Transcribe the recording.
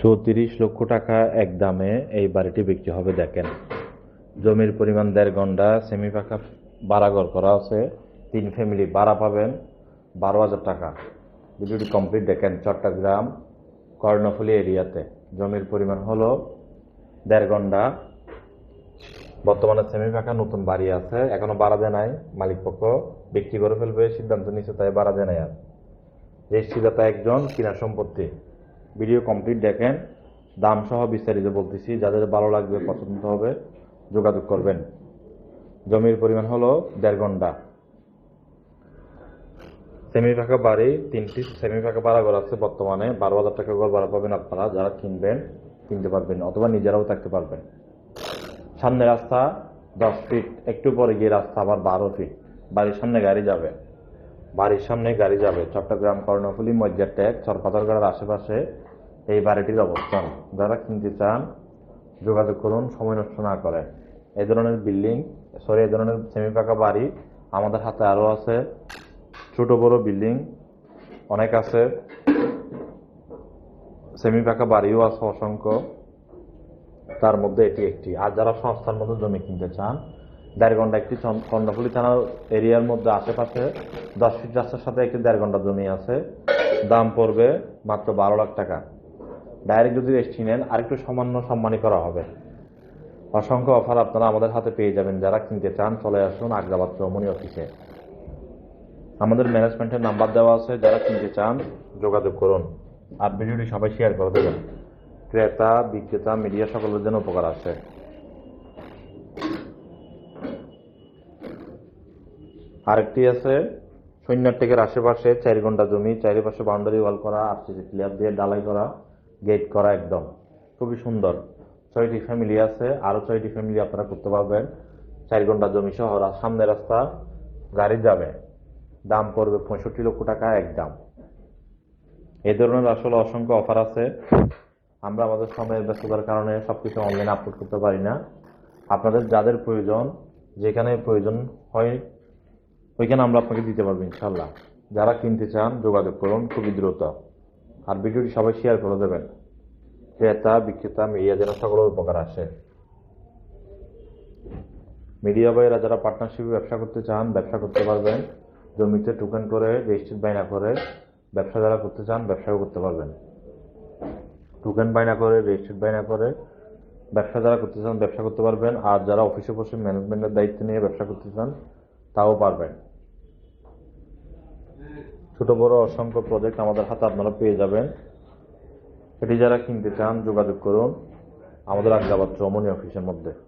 চৌত্রিশ লক্ষ টাকা এক দামে এই বাড়িটি বিক্রি হবে, দেখেন। জমির পরিমাণ দেড় ঘণ্টা সেমি পাকা বাড়াঘর করা আছে। তিন ফ্যামিলি ভাড়া পাবেন বারো হাজার টাকা। ভিডিওটি কমপ্লিট দেখেন চট্টগ্রাম, কর্ণফুলি এরিয়াতে। জমির পরিমাণ হলো দেড় ঘণ্টা। বর্তমানে সেমি পাকা নতুন বাড়ি আছে, এখনও বাড়া দেয় নাই মালিক পক্ষ। বিক্রি করে ফেলবে, সিদ্ধান্ত নিচ্ছে তাই বাড়া দেয় নাই আর। রেজিস্ট্রিদাতা একজন, কিনা সম্পত্তি। ভিডিও কমপ্লিট দেখেন। দাম সহ বিস্তারিত বলতেছি, যাদের ভালো লাগবে, পছন্দ হবে, যোগাযোগ করবেন। জমির পরিমাণ হলো দেড় ঘণ্টা। সেমি ফাঁকা বাড়ি তিনটি সেমি ফাঁকা ভাড়া ঘর আছে বর্তমানে। বারো হাজার টাকা ঘর ভাড়া পাবেন আপনারা, যারা কিনবেন, কিনতে পারবেন, অথবা নিজেরাও থাকতে পারবেন। সামনে রাস্তা দশ ফিট একটু পরে গিয়ে রাস্তা আবার বারো ফিট বাড়ির সামনে গাড়ি যাবে। বাড়ির সামনে গাড়ি যাবে। চট্টগ্রাম, কর্ণফুলি মজ্জার ট্যাগ চরপাথরগড়ের আশেপাশে এই বাড়িটির অবস্থান। যারা কিনতে চান, যোগাযোগ করুন, সময় নষ্ট না করেন এই ধরনের বিল্ডিং, সরি এই ধরনের সেমি পাকা বাড়ি আমাদের হাতে আরও আছে। ছোট, বড় বিল্ডিং অনেক আছে। সেমি পাকা বাড়িও আছে অসংখ্য। তার মধ্যে এটি একটি। আর যারা সংস্থার মধ্যে জমি কিনতে চান দেড় ঘণ্টা একটি কর্ণফুলী থানার এরিয়ার মধ্যে আশেপাশে দশ ফিট রাস্তার সাথে একটি ঘণ্টা জমি আছে। দাম পড়বে মাত্র বারো লাখ টাকা। ডাইরেক্ট যদি রেস্টি নেন, আরেকটু সামান্য সম্মানী করা হবে। অসংখ্য অফার আপনারা আমাদের হাতে পেয়ে যাবেন। যারা কিনতে চান, চলে আসুন আগ্রাবাদ চৌমনি অফিসে। আমাদের ম্যানেজমেন্টের নাম্বার দেওয়া আছে। যারা কিনতে চান, যোগাযোগ করুন। আর ভিডিওটি সবাই শেয়ার করে দেবেন। ক্রেতা, বিক্রেতা, মিডিয়া সকলের জন্য উপকার আছে। আরেকটি আছে সৈন্যটেকের আশেপাশে চার ঘণ্টা জমি, চারিপাশে বাউন্ডারি ওয়াল করা, আরসিসি ক্লিয়ার দিয়ে ডালাই করা, গেট করা একদম। খুবই সুন্দর। ছয়টি ফ্যামিলি আছে, আরও ছয়টি ফ্যামিলি আপনারা করতে পারবেন। চার ঘণ্টা জমি সহ সামনে রাস্তা, গাড়ি যাবে। দাম পড়বে পঁয়ষট্টি লক্ষ টাকা একদম। এই ধরনের আসলে অসংখ্য অফার আছে। আমরা আমাদের সময়ের ব্যস্ততার কারণে সব কিছু অনলাইনে আপলোড করতে পারি না। আপনাদের যাদের প্রয়োজন, যেখানে প্রয়োজন হয় ওইখানে আমরা আপনাকে দিতে পারব ইনশাল্লাহ যারা কিনতে চান, যোগাযোগ করুন, খুবই দ্রুত। আর ভিডিওটি সবাই শেয়ার করে দেবেন। ক্রেতা, বিক্রেতা মিডিয়া যেন সকলের উপকার আসে। মিডিয়া ভাইয়েরা যারা পার্টনারশিপে ব্যবসা করতে চান, ব্যবসা করতে পারবেন। জমিতে টোকেন করে রেজিস্ট্রেড বাইনা করে, ব্যবসা যারা করতে চান, ব্যবসাও করতে পারবেন। টোকেন বাইনা করে রেজিস্ট্রেড বাইনা করে, ব্যবসা যারা করতে চান, ব্যবসা করতে পারবেন। আর যারা অফিসে বসে ম্যানেজমেন্টের দায়িত্ব নিয়ে ব্যবসা করতে চান, তাও পারবেন। ছোট, বড়, অসংখ্য প্রজেক্ট আমাদের হাতে আপনারা পেয়ে যাবেন। এটি যারা কিনতে চান, যোগাযোগ করুন। আমাদের আগ্রাবাদ রমণী অফিসের মধ্যে।